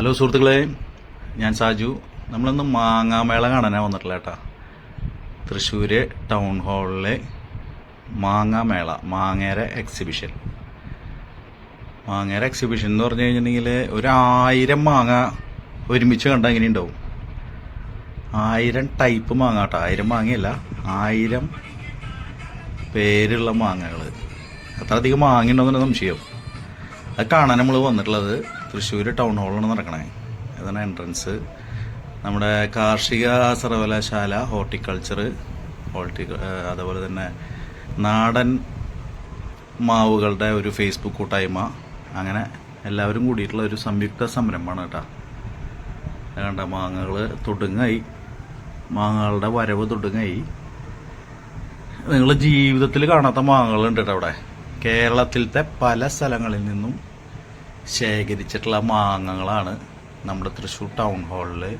Hello സുഹൃത്തുക്കളെ ഞാൻ സാജു. നമ്മളിന്ന് മാങ്ങാമേള കാണാനാണ് വന്നിട്ടില്ല കേട്ടാ. തൃശ്ശൂർ ടൗൺ ഹാളിലെ മാങ്ങാമേള മാങ്ങേര എക്സിബിഷൻ മാങ്ങേര എക്സിബിഷൻ എന്ന് പറഞ്ഞു കഴിഞ്ഞിട്ടുണ്ടെങ്കിൽ ഒരു ആയിരം മാങ്ങ ഒരുമിച്ച് കണ്ടാൽ എങ്ങനെ ഉണ്ടാവും? ആയിരം ടൈപ്പ് മാങ്ങ കേട്ടോ. ആയിരം മാങ്ങയല്ല ആയിരം പേരുള്ള മാങ്ങകൾ അത്ര അധികം മാങ്ങ ഉണ്ടോയെന്ന് സംശയം അത് കാണാൻ നമ്മൾ വന്നിട്ടുള്ളത് തൃശ്ശൂർ ടൗൺ ഹാളാണ് നടക്കണേ. അതാണ് എൻട്രൻസ് നമ്മുടെ കാർഷിക സർവകലാശാല ഹോർട്ടിക്കൾച്ചർ ഹോർട്ടി അതുപോലെ തന്നെ നാടൻ മാവുകളുടെ ഒരു ഫേസ്ബുക്ക് കൂട്ടായ്മ. അങ്ങനെ എല്ലാവരും കൂടിയിട്ടുള്ള ഒരു സംയുക്ത സംരംഭമാണ് കേട്ടോ. കണ്ട മാങ്ങകൾ തൊടുങ്ങായി. മാങ്ങകളുടെ വരവ് തൊടുങ്ങായി. നിങ്ങൾ ജീവിതത്തിൽ കാണാത്ത മാങ്ങകളുണ്ട് കേട്ടോ അവിടെ. കേരളത്തിലത്തെ പല സ്ഥലങ്ങളിൽ നിന്നും ശേഖരിച്ചിട്ടുള്ള മാങ്ങകളാണ് നമ്മുടെ തൃശ്ശൂർ ടൗൺ ഹാളിൽ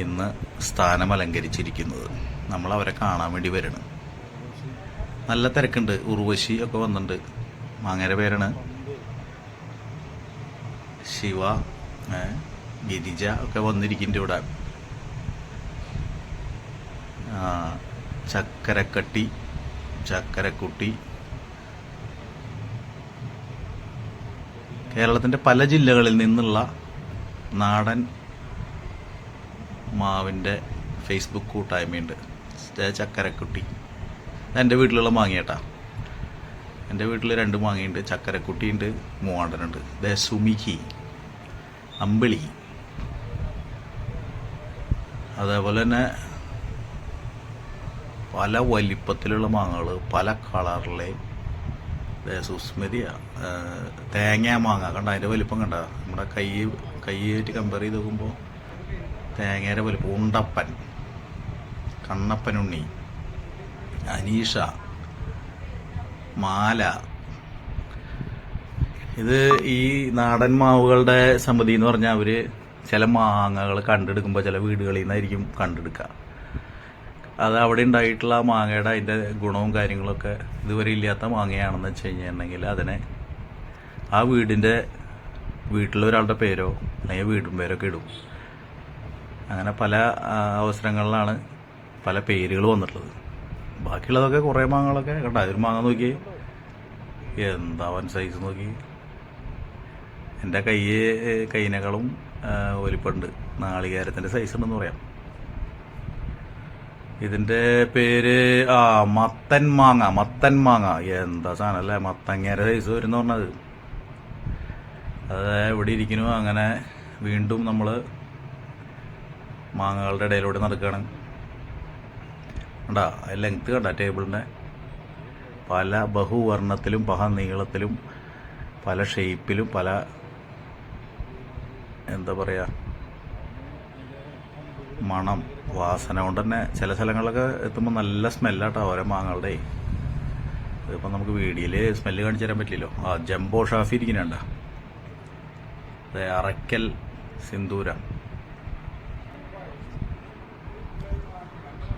ഇന്ന് സ്ഥാനം അലങ്കരിച്ചിരിക്കുന്നത്. നമ്മൾ അവരെ കാണാൻ വേണ്ടി വരണം നല്ല തിരക്കുണ്ട്. ഉർവശി ഒക്കെ വന്നിട്ടുണ്ട്. മാങ്ങയുടെ പേരാണ് ശിവ ഗിരിജ ഒക്കെ വന്നിരിക്കുന്നുണ്ട് ഇവിടെ. ചക്കരക്കട്ടി ചക്കരക്കുട്ടി കേരളത്തിന്റെ പല ജില്ലകളിൽ നിന്നുള്ള നാടൻ മാവിന്റെ ഫേസ്ബുക്ക് കൂട്ടായ്മയുണ്ട്. ചക്കരക്കുട്ടി. എന്റെ വീട്ടിലുള്ള മാങ്ങയേട്ടാ. എന്റെ വീട്ടിൽ രണ്ട് മാങ്ങയുണ്ട് ചക്കരക്കുട്ടിയുണ്ട് മൂവാണ്ടനുണ്ട്. ദേ സുമിഖി അമ്പിളി. അതേപോലെ തന്നെ പല വലിപ്പത്തിലുള്ള മാങ്ങകൾ പല കളറിലെ സുസ്മരിയ തേങ്ങ മാങ്ങ. കണ്ട അതിന്റെ വലിപ്പം കണ്ട? നമ്മുടെ കൈ കൈയായിട്ട് കമ്പയർ ചെയ്ത് നോക്കുമ്പോൾ തേങ്ങയുടെ വലിപ്പം. ഉണ്ടപ്പൻ. കണ്ണപ്പനുണ്ണി. അനീഷ. മാല. ഇത് ഈ നാടൻ മാവുകളുടെ സമിതി എന്ന് പറഞ്ഞാൽ അവർ ചില മാങ്ങകൾ കണ്ടെടുക്കുമ്പോൾ ചില വീടുകളിൽ നിന്നായിരിക്കും കണ്ടെടുക്കുക. അത് അവിടെ ഉണ്ടായിട്ടുള്ള ആ മാങ്ങയുടെ അതിന്റെ ഗുണവും കാര്യങ്ങളൊക്കെ ഇതുവരെ ഇല്ലാത്ത മാങ്ങയാണെന്ന് വെച്ച് കഴിഞ്ഞിട്ടുണ്ടെങ്കിൽ അതിനെ ആ വീടിന്റെ വീട്ടിലൊരാളുടെ പേരോ അല്ലെങ്കിൽ വീടും പേരൊക്കെ ഇടും. അങ്ങനെ പല അവസരങ്ങളിലാണ് പല പേരുകൾ വന്നിട്ടുള്ളത്. ബാക്കിയുള്ളതൊക്കെ കുറേ മാങ്ങകളൊക്കെ കണ്ട? ഒരു മാങ്ങ നോക്കി. എന്താ വൻ സൈസ് നോക്കി. എന്റെ കൈ കൈനകളും ഒലിപ്പുണ്ട് നാളികേരത്തിന്റെ സൈസ് ഉണ്ടെന്ന് പറയാം. ഇതിന്റെ പേര് ആ മത്തൻ മാങ്ങ മത്തൻ മാങ്ങ. എന്താ സാധനം അല്ലേ? മത്തങ്ങേര സൈസ് വരുന്ന പറഞ്ഞത്. അത് ഇവിടെ ഇരിക്കുന്നു. അങ്ങനെ വീണ്ടും നമ്മൾ മാങ്ങകളുടെ ഇടയിലൂടെ നടക്കുകയാണ് കണ്ടാ? ലെങ്ത് കണ്ട? ടേബിളിന്റെ പല ബഹുവർണത്തിലും പല നീളത്തിലും പല ഷേപ്പിലും പല എന്താ പറയുക മണം വാസന കൊണ്ട് തന്നെ ചില സ്ഥലങ്ങളിലൊക്കെ എത്തുമ്പോൾ നല്ല സ്മെല്ലാട്ടോ ഓരോ മാങ്ങളുടെ ഇതിപ്പോൾ നമുക്ക് വീഡിയോയിൽ സ്മെല്ല് കാണിച്ചു തരാൻ പറ്റില്ലല്ലോ. ആ ജംബോ ഷാഫി ഇരിക്കുന്നുണ്ട? അറക്കൽ സിന്ദൂര.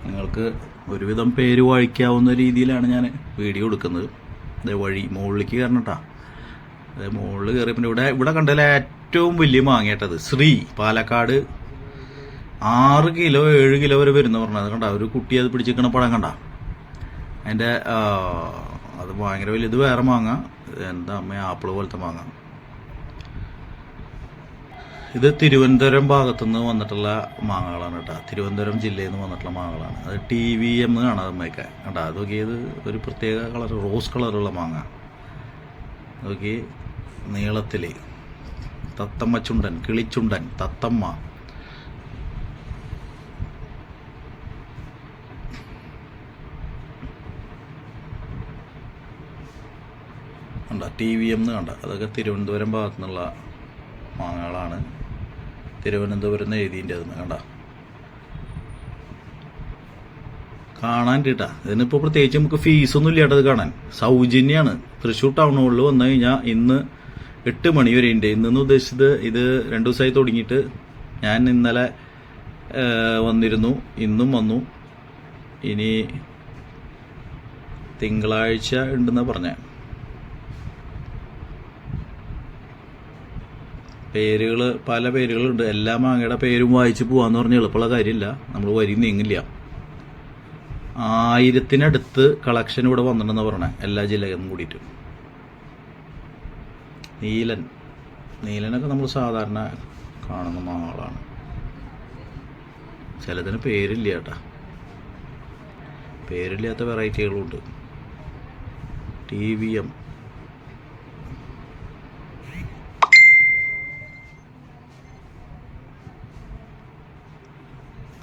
നിങ്ങൾക്ക് ഒരുവിധം പേര് വായിക്കാവുന്ന രീതിയിലാണ് ഞാൻ വീഡിയോ എടുക്കുന്നത്. അതെ വഴി മുകളിലേക്ക് കയറണട്ടാ. അതെ മുകളിൽ കയറിയപ്പോൾ ഇവിടെ ഇവിടെ കണ്ടതിൽ ഏറ്റവും വലിയ മാങ്ങേട്ടത് ശ്രീ പാലക്കാട് ആറ് കിലോ ഏഴ് കിലോ വരെ വരുന്ന പറഞ്ഞത് കണ്ട ഒരു കുട്ടി അത് പിടിച്ചിരിക്കണ പഴം കണ്ട. അതിന്റെ അത് ഭയങ്കര വലിയ ഇത് വേറെ മാങ്ങ. എന്താ അമ്മ ആപ്പിൾ പോലത്തെ മാങ്ങ. ഇത് തിരുവനന്തപുരം ഭാഗത്തുനിന്ന് വന്നിട്ടുള്ള മാങ്ങകളാണ് കേട്ടോ. തിരുവനന്തപുരം ജില്ലയിൽ നിന്ന് വന്നിട്ടുള്ള മാങ്ങകളാണ്. അത് ടി വി എം കാണാം അമ്മയൊക്കെ. കേട്ടോ അത് നോക്കിയത് ഒരു പ്രത്യേക കളർ റോസ് കളറുള്ള മാങ്ങ. നോക്കി നീളത്തിൽ തത്തമ്മ ചുണ്ടൻ കിളിച്ചുണ്ടൻ തത്തമ്മ. കണ്ട ടി വി എം എന്ന് കണ്ട. അതൊക്കെ തിരുവനന്തപുരം ഭാഗത്തു നിന്നുള്ള മാങ്ങകളാണ്. തിരുവനന്തപുരം എന്ന് എഴുതിന്റെ അതെന്ന് കണ്ട. കാണാൻ കേട്ടാ. ഇതിനിപ്പോൾ പ്രത്യേകിച്ച് നമുക്ക് ഫീസൊന്നും ഇല്ലാട്ടത് കാണാൻ. സൗജന്യമാണ് തൃശ്ശൂർ ടൗൺ ഹോളിൽ വന്നു കഴിഞ്ഞാൽ ഇന്ന് എട്ട് മണി വരെ ഉണ്ട് ഇന്നെന്ന് ഉദ്ദേശിച്ചത് ഇത് രണ്ടു ദിവസമായി തുടങ്ങിയിട്ട് ഞാൻ ഇന്നലെ വന്നിരുന്നു. ഇന്നും വന്നു. ഇനി തിങ്കളാഴ്ച ഉണ്ടെന്ന് പറഞ്ഞേ. പേരുകൾ പല പേരുകളുണ്ട്. എല്ലാ മാങ്ങയുടെ പേരും വായിച്ച് പോവാന്ന് പറഞ്ഞ എളുപ്പമുള്ള കാര്യമില്ല. നമ്മൾ വരി നീങ്ങില്ല. ആയിരത്തിനടുത്ത് കളക്ഷൻ ഇവിടെ വന്നിട്ടുണ്ടെന്ന് പറഞ്ഞേ എല്ലാ ജില്ലകളും കൂടിയിട്ട്. നീലൻ. നീലനൊക്കെ നമ്മൾ സാധാരണ കാണുന്ന മാളാണ്. ചിലതിന് പേരില്ല കേട്ടാ. പേരില്ലാത്ത വെറൈറ്റികളുണ്ട് ടി വി എം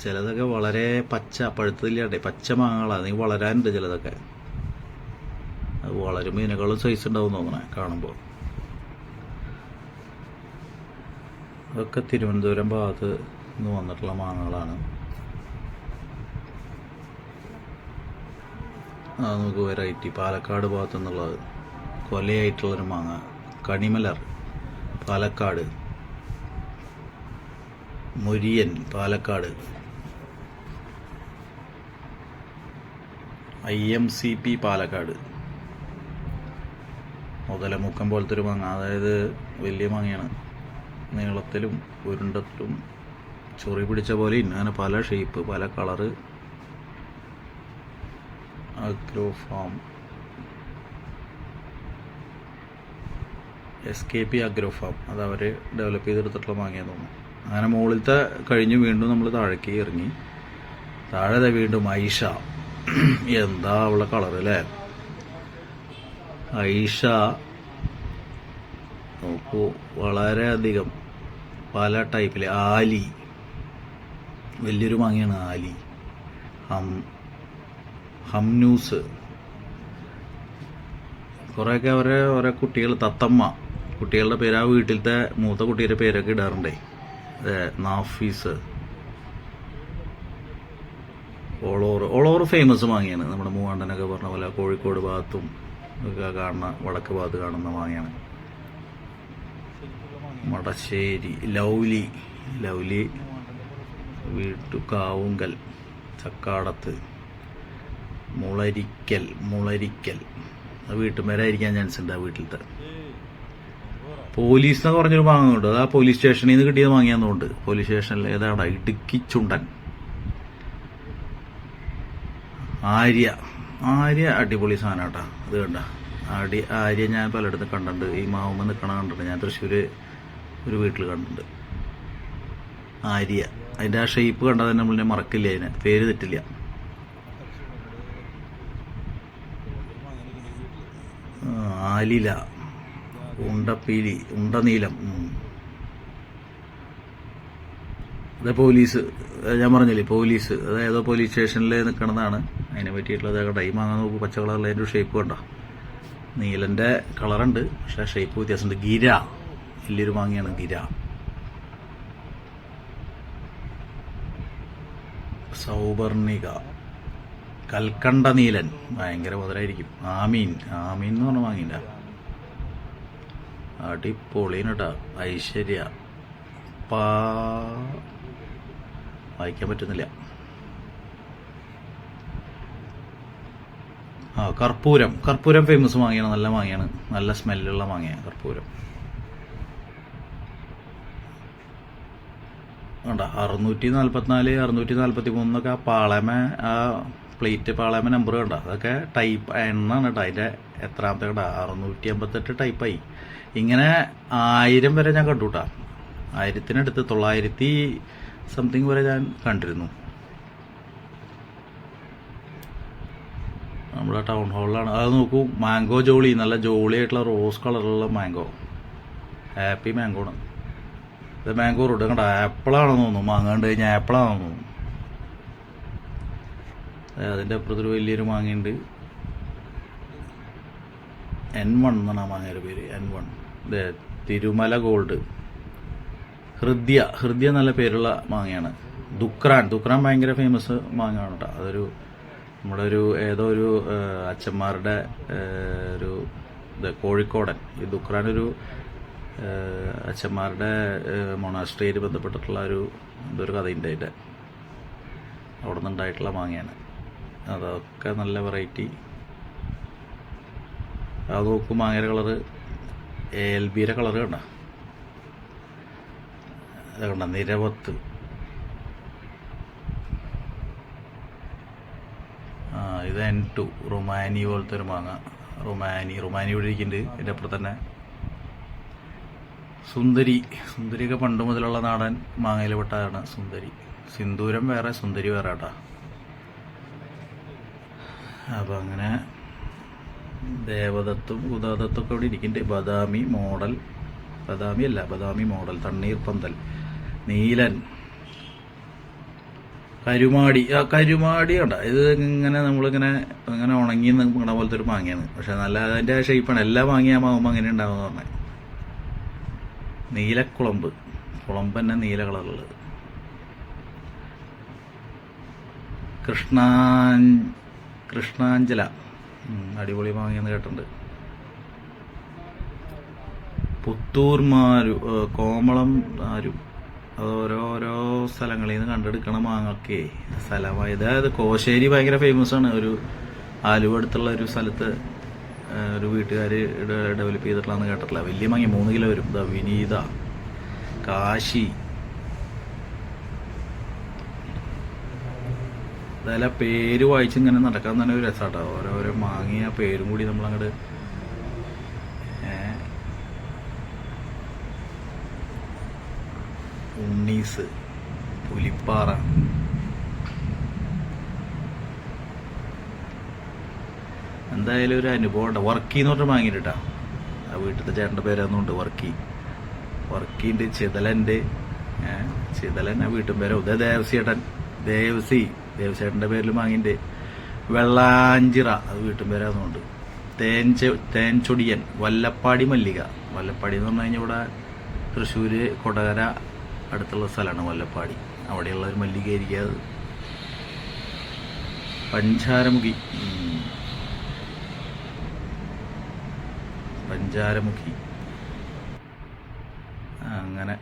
ചിലതൊക്കെ വളരെ പച്ച പഴുത്തില്ലാട്ടെ പച്ച മാങ്ങകളാണ് നീ വളരാനുണ്ട് ചിലതൊക്കെ. അത് വളരുമ്പോൾ ഇതിനേക്കാളും സൈസ് ഉണ്ടാവും തോന്നണേ കാണുമ്പോൾ അതൊക്കെ തിരുവനന്തപുരം ഭാഗത്ത് നിന്ന് വന്നിട്ടുള്ള മാങ്ങകളാണ്. അത് നമുക്ക് വെറൈറ്റി പാലക്കാട് ഭാഗത്തു നിന്നുള്ളത് കൊലയായിട്ടുള്ളൊരു മാങ്ങ. Kanimalar Palakkad. Muriyan Palakkad. I M C P Palakkad. Muthalamukkam പോലത്തെ ഒരു മാങ്ങ അതായത് വലിയ മാങ്ങയാണ്. നീളത്തിലും ഉരുണ്ടത്തിലും ചൊറി പിടിച്ച പോലെ അങ്ങനെ പല ഷേപ്പ് പല colour agro farm S K P agro farm അത് അവർ ഡെവലപ്പ് ചെയ്തെടുത്തിട്ടുള്ള മാങ്ങയെന്ന് തോന്നുന്നു. അങ്ങനെ മുകളിലത്തെ കഴിഞ്ഞ് വീണ്ടും നമ്മൾ താഴേക്ക് ഇറങ്ങി. താഴെ വീണ്ടും ഐഷ. എന്താ അവളെ കളർ അല്ലേ? ഐഷ നോക്കൂ വളരെയധികം പല ടൈപ്പിലെ ആലി വലിയൊരു മാങ്ങയാണ് ആലി. ഹം ഹംനൂസ്. കുറേയൊക്കെ അവരെ ഓരോ കുട്ടികൾ തത്തമ്മ. കുട്ടികളുടെ പേര് ആ വീട്ടിലത്തെ മൂത്ത കുട്ടിയുടെ പേരൊക്കെ ഇടാറുണ്ടേ. നാഫീസ്. ഓൾ ഓവർ ഫേമസ് മാങ്ങയാണ്. നമ്മുടെ മൂവാണ്ടനൊക്കെ പറഞ്ഞ പോലെ കോഴിക്കോട് ഭാഗത്തും ഒക്കെ കാണുന്ന വടക്ക് ഭാഗത്ത് കാണുന്ന മാങ്ങയാണ്. Madasseri lovely lovely Veettukavungal Chakkadath Mularikkal Mularikkal. വീട്ടുമേരായിരിക്കാൻ chance ഉണ്ട് ആ വീട്ടിലത്തെ. പോലീസ് എന്നൊക്കെ പറഞ്ഞൊരു മാങ്ങുണ്ട് അത് ആ പോലീസ് സ്റ്റേഷനിൽ നിന്ന് കിട്ടിയത് വാങ്ങിയാന്നുണ്ട് പോലീസ് സ്റ്റേഷനിൽ ഏതാണ് ഇടുക്കി ചുണ്ടൻ. ആര്യ. ആര്യ അടിപൊളി സാധനം കേട്ടോ അത് കണ്ട. അടി ആര്യ ഞാൻ പലയിടത്തും കണ്ടിട്ടുണ്ട്. ഈ മാവുമ്പോൾ നിൽക്കണ കണ്ടിട്ടുണ്ട്. ഞാൻ തൃശ്ശൂർ ഒരു വീട്ടിൽ കണ്ടിട്ടുണ്ട്. ആര്യ. അതിന്റെ ആ ഷേപ്പ് കണ്ടാൽ തന്നെ നമ്മളിനെ മറക്കില്ല അതിനെ? പേര് തെറ്റില്ല. ആലില. ഉണ്ടപ്പീലി. ഉണ്ടനീലം. അതെ പോലീസ്. ഞാൻ പറഞ്ഞില്ലേ പോലീസ്. അത് ഏതോ പോലീസ് സ്റ്റേഷനിൽ നിൽക്കണതാണ് അതിനെ പറ്റിയിട്ടുള്ളത് കണ്ട ഈ മാങ്ങ നോക്കൂ പച്ച കളറിൽ അതിന്റെ ഷേപ്പ് കണ്ട? നീലന്റെ കളറുണ്ട് പക്ഷേ ഷേപ്പ് വ്യത്യാസമുണ്ട്. ഗിര. വലിയൊരു മാങ്ങയാണ് ഗിര. സൗവർണിക. കൽക്കണ്ട നീലൻ. ഭയങ്കര മുതലായിരിക്കും ആമീൻ. ആമീൻ എന്ന് പറഞ്ഞ മാങ്ങില്ല അടിപൊളിനട്ടാ ഐശ്വര്യ. പാ. വായിക്കാൻ പറ്റുന്നില്ല. ആ കർപ്പൂരം. കർപ്പൂരം ഫേമസ് മാങ്ങയാണ്. നല്ല മാങ്ങയാണ്. നല്ല സ്മെല്ലുള്ള മാങ്ങയാണ് കർപ്പൂരം. വേണ്ട അറുന്നൂറ്റി നാൽപ്പത്തിനാല് അറുന്നൂറ്റി നാൽപ്പത്തി മൂന്നൊക്കെ ആ പാളമ ആ പ്ലേറ്റ് പാളമ നമ്പർ കണ്ട? അതൊക്കെ ടൈപ്പ് എണ്ണാണ് കേട്ടോ. അതിന്റെ എത്രാമത്തെ കണ്ട? അറുന്നൂറ്റി അമ്പത്തെട്ട് ടൈപ്പായി ഇങ്ങനെ ആയിരം വരെ ഞാൻ കണ്ടു കേട്ടോ. ആയിരത്തിനടുത്ത് തൊള്ളായിരത്തി സംതിങ് വരെ ഞാൻ കണ്ടിരുന്നു. നമ്മുടെ ടൗൺ ഹാളിലാണ് അത് നോക്കൂ മാംഗോ ജോളി നല്ല ജോളി ആയിട്ടുള്ള റോസ് കളറുള്ള മാംഗോ ഹാപ്പി മാംഗോ ആണ്. ഇത് മാംഗോ റോഡ് കണ്ട? ആപ്പിളാണെന്ന് തോന്നുന്നു. മാങ്ങ കണ്ട് കഴിഞ്ഞാൽ ആപ്പിളാണെന്ന് തോന്നുന്നു. അതിന്റെ അപ്പുറത്തൊരു വലിയൊരു മാങ്ങയുണ്ട്. എൻ വൺ എന്നാണ് ആ മാങ്ങയുടെ പേര്. N one Thirumala gold Hridya. Hridya നല്ല പേരുള്ള മാങ്ങയാണ്. ദുക്രാൻ. ദുക്രാൻ ഭയങ്കര ഫേമസ് മാങ്ങയാണ് കേട്ടോ. അതൊരു നമ്മുടെ ഒരു ഏതോ ഒരു അച്ഛന്മാരുടെ ഒരു ഇത് കോഴിക്കോടൻ. ഈ ദുക്രാൻ ഒരു അച്ഛന്മാരുടെ മൊണാസ്ട്രിയിൽ ബന്ധപ്പെട്ടിട്ടുള്ള ഒരു എന്തൊരു കഥയുണ്ട് അതിന്റെ. അവിടെ നിന്നുണ്ടായിട്ടുള്ള മാങ്ങയാണ്. അതൊക്കെ നല്ല വെറൈറ്റി. അത് നോക്കും മാങ്ങയുടെ കളറ് എൽ ബിയുടെ കളറ് കണ്ട? കണ്ട നിരവത്ത് ആ ഇത് എൻ ടു റുമാനി പോലത്തെ ഒരു മാങ്ങ. റുമാനി റുമാനി ഇവിടെ ഇരിക്കുന്നുണ്ട്. എന്റെ അപ്പുറത്ത് തന്നെ. സുന്ദരി. സുന്ദരിയൊക്കെ പണ്ട് മുതലുള്ള നാടൻ മാങ്ങയിൽ പെട്ടതാണ് സുന്ദരി. സിന്ദൂരം വേറെ സുന്ദരി വേറെ കേട്ടാ. അപ്പം അങ്ങനെ ദേവദത്തും ഉദാദത്തും ഒക്കെ ഇവിടെ ഇരിക്കുന്നുണ്ട്. ബദാമി മോഡൽ. ബദാമി അല്ല ബദാമി മോഡൽ. തണ്ണീർ പന്തൽ. നീലൻ. കരുമാടി. ആ കരുമാടി ഉണ്ട് ഇത് ഇങ്ങനെ നമ്മളിങ്ങനെ ഇങ്ങനെ ഉണങ്ങി നിൽക്കണ പോലത്തെ ഒരു മാങ്ങയാണ്. പക്ഷെ നല്ല അതിന്റെ ഷേപ്പാണ് എല്ലാ മാങ്ങയാകുമ്പോൾ അങ്ങനെ ഉണ്ടാവുമെന്ന് പറഞ്ഞത് നീലക്കുളമ്പ് കുളമ്പ്. തന്നെ നീല കളറുള്ളത് കൃഷ്ണാ കൃഷ്ണാഞ്ചല അടിപൊളി മാങ്ങിയെന്ന് കേട്ടിട്ടുണ്ട്. പുത്തൂർ മാരു കോമളം ആരു. അത് ഓരോരോ സ്ഥലങ്ങളിൽ നിന്ന് കണ്ടെടുക്കണ മാങ്ങൊക്കെ സ്ഥലമായി അതായത് കോശേരി ഭയങ്കര ഫേമസ് ആണ്. ഒരു ആലുവ അടുത്തുള്ള ഒരു സ്ഥലത്ത് ഒരു വീട്ടുകാർ ഡെവലപ്പ് ചെയ്തിട്ടുള്ളതെന്ന് കേട്ടിട്ടില്ല. വലിയ മാങ്ങ മൂന്ന് കിലോ വരും. ഇതാ വിനീത കാശി. അതായത് പേര് വായിച്ച് ഇങ്ങനെ നടക്കാൻ തന്നെ ഒരു രസമാട്ടോ ഓരോരോ മാങ്ങിയ പേരും കൂടി നമ്മളങ്ങോട്ട് ഉണ്ണീസ് പുലിപ്പാറ. എന്തായാലും ഒരു അനുഭവം ഉണ്ട്. വർക്കി എന്ന് പറഞ്ഞ വാങ്ങിയിട്ടാ ആ വീട്ടിലത്തെ ചേട്ടന്റെ പേരാന്നുണ്ട് വർക്കി. വർക്കിന്റെ ചിതലന്റെ ചിതലൻ ആ വീട്ടും പേരോ. ഇതേ ദേവസിയേട്ടൻ ദേവസി ദേവസേട്ടന്റെ പേരിൽ വാങ്ങിന്റെ വെള്ളാഞ്ചിറ അത് വീട്ടും പേരാന്നുണ്ട്. തേൻച തേൻചൊടിയൻ വല്ലപ്പാടി മല്ലിക. വല്ലപ്പാടി എന്ന് പറഞ്ഞു കഴിഞ്ഞാൽ ഇവിടെ തൃശ്ശൂർ കൊടകര അടുത്തുള്ള സ്ഥലമാണ് വല്ലപ്പാടി. അവിടെയുള്ള ഒരു മല്ലിക ആയിരിക്കും അത് പഞ്ചാരമുഖി. പഞ്ചാരമുഖി. അങ്ങനെ